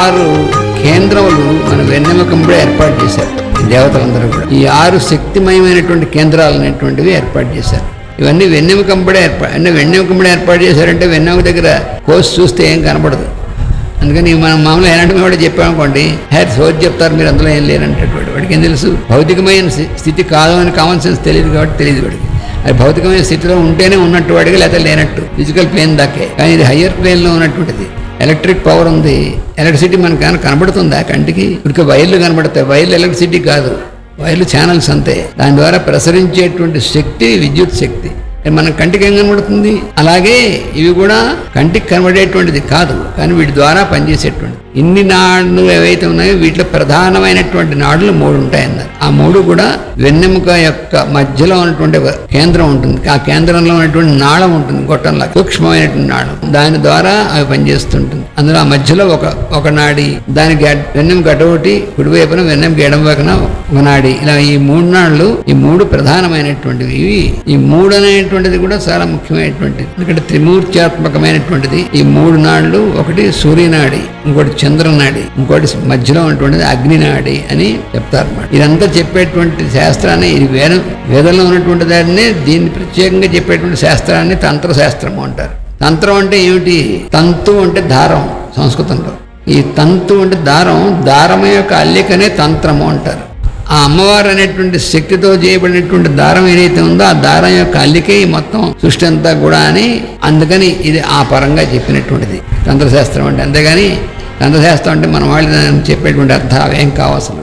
ఆరు కేంద్రములు మన వెన్నెముకంబడే ఏర్పాటు చేశారు. దేవతలందరూ కూడా. ఈ ఆరు శక్తిమయమైనటువంటి కేంద్రాలు అనేటువంటివి ఏర్పాటు చేశారు. ఇవన్నీ వెన్నెముకంబడే ఏర్పాటు అంటే వెన్నెముకంబడే ఏర్పాటు చేశారంటే వెన్నెముక దగ్గర కోసి చూస్తే ఏం కనబడదు. అందుకని మనం మామూలుగా ఎలాంటి కూడా చెప్పామనుకోండి హే సోజ్ చెప్తారు మీరు అందులో ఏం లేరంటటువంటి వాడికి ఏం తెలుసు? భౌతికమైన స్థితి కాదు అని కామన్ సెన్స్ తెలియదు కాబట్టి తెలియదు వాడికి. అది భౌతికమైన స్థితిలో ఉంటేనే ఉన్నట్టు వాడికి లేకపోతే లేనట్టు. ఫిజికల్ ప్లేన్ దాకే. కానీ ఇది హయ్యర్ ప్లేన్లో ఉన్నటువంటిది. ఎలక్ట్రిక్ పవర్ ఉంది. ఎలక్ట్రిసిటీ మనకు కానీ కనబడుతుందా కంటికి? ఇక వైర్లు కనబడతాయి. వైర్లు ఎలక్ట్రిసిటీ కాదు. వైర్లు ఛానల్స్ అంతే. దాని ద్వారా ప్రసరించేటువంటి శక్తి విద్యుత్ శక్తి. మన కంటికి ఏం కనబడుతుంది? అలాగే ఇవి కూడా కంటికి కనబడేటువంటిది కాదు కానీ వీటి ద్వారా పనిచేసేటువంటి. ఇన్ని నాడులు ఏవైతే ఉన్నాయో వీటిలో ప్రధానమైనటువంటి నాడులు మూడు ఉంటాయన్నారు. ఆ మూడు కూడా వెన్నెముక యొక్క మధ్యలో ఉన్నటువంటి కేంద్రం ఉంటుంది. ఆ కేంద్రంలో ఉన్నటువంటి నాళం ఉంటుంది గొట్టంలా సూక్ష్మమైనటువంటి నాళం. దాని ద్వారా అవి పనిచేస్తుంటుంది. అందులో ఆ మధ్యలో ఒక ఒక నాడి దానికి వెన్నెముక అటువంటి కుడివైపున వెన్నెముక ఎడం వైపున ఒక నాడి. ఇలా ఈ మూడు నాళ్ళు ఈ మూడు ప్రధానమైనటువంటివి. ఇవి ఈ మూడు అనేటువంటిది కూడా చాలా ముఖ్యమైనటువంటిది. ఎందుకంటే త్రిమూర్త్యాత్మకమైనటువంటిది. ఈ మూడు నాళ్ళు ఒకటి సూర్యనాడి ఇంకోటి చంద్రనాడి ఇంకోటి మధ్యలో ఉన్నటువంటిది అగ్నినాడి అని చెప్తారన్నమాట. ఇదంతా చెప్పేటువంటి శాస్త్రాన్ని ఇది వేద వేదంలో ఉన్నటువంటి దాన్ని దీన్ని ప్రత్యేకంగా చెప్పేటువంటి శాస్త్రాన్ని తంత్ర శాస్త్రము అంటారు. తంత్రం అంటే ఏమిటి? తంతు అంటే దారం సంస్కృతంలో. ఈ తంతు అంటే దారం దారం యొక్క అల్లికనే తంత్రము అంటారు. ఆ అమ్మవారు అనేటువంటి శక్తితో చేయబడినటువంటి దారం ఏదైతే ఉందో ఆ దారం యొక్క అల్లికే మొత్తం సృష్టి అంతా కూడా అని అందుకని ఇది ఆ పరంగా చెప్పినటువంటిది. తంత్రశాస్త్రం అంటే అంతేగాని తంత్రశాస్త్రం అంటే మన వాళ్ళు చెప్పేటువంటి అర్థం ఏం కావాల్సిన